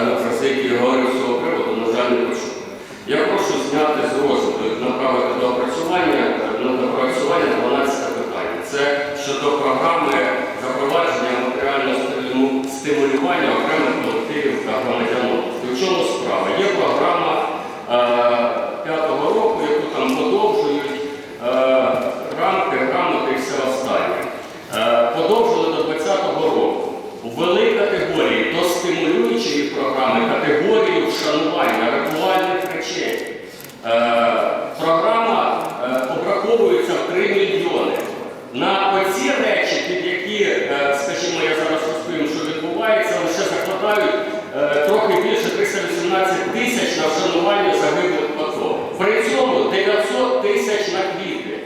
президії говорив з приводу, на жаль, не почув. Я прошу зняти з розгляду направити до опрацювання на допрацювання 12 питання. Це щодо програми запровадження матеріального стимулювання окремих колективів та громадян. В чому справа? Є програма е, п'ятого року, яку там подовжують е, рамки, грамоти і все останнє. Е, подовжили до 2020 року. Ввели категорії до стимулюючої програми, категорію вшанування ритуальних речей. Е, програма е, обраховується 3 мільйони. На оці речі, під які, е, скажімо, я зараз розповім, що відбувається, лише закладають е, трохи більше 318 тисяч на вшанування загиблих АТО. При цьому 900 тисяч на квіти.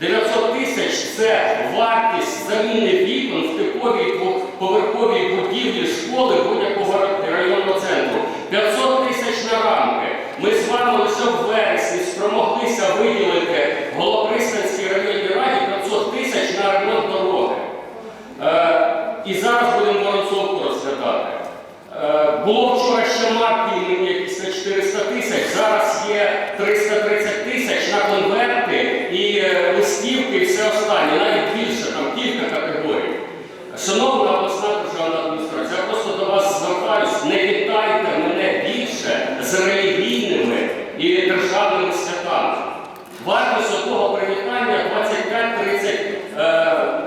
900 тисяч це вартість заміни вікон в типовій двоповерховій будівлі школи будь-якого районного центру. 500 тисяч на рамки. Ми з вами лише в вересні спромоглися виділити в Голопристанській районній раді 500 тисяч на ремонт дороги. Е, і зараз будемо Воронцовку розглядати. Е, було вчора ще марки якісь на 400 тисяч, зараз є 330 тисяч на конверти і е, листівки і все останнє, навіть більше, там кілька категорій. Шановна обласна державна адміністрація, я просто до вас звертаюсь, не вітайте мене більше з релігійними і державними святами. Вартість одного привітання 25-30 е,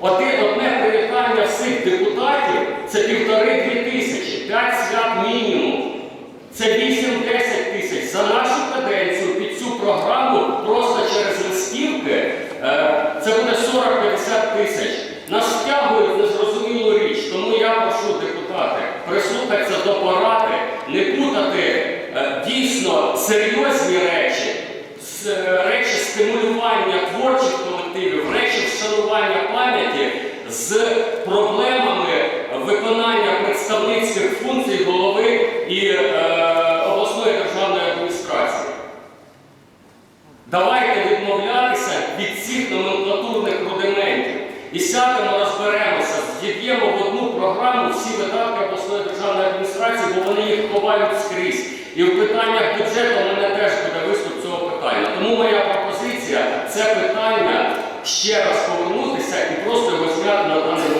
одне привітання всіх депутатів це півтори-дві тисячі, п'ять свят мінімум. Це 8-10 тисяч. За нашу каденцію під цю програму просто через листівки е, це буде 40-50 тисяч. Нас втягують незрозумілу річ. Тому я прошу депутати прислухатися до поради, не путати е, дійсно серйозні речі, е, речі стимулювання творчих колективів, речі вшанування пам'яті з проблемами виконання представницьких функцій голови і е, обласної державної адміністрації. Давайте відмовлятися від цих номенклатурних рудиментів і сядемо, розберемося, з'єднаємо в одну програму всі видатки обласної державної адміністрації, бо вони їх ховають скрізь. І в питаннях бюджету мене теж буде виступ цього питання. Тому моя пропозиція це питання ще раз повернутися і просто його зняти на даний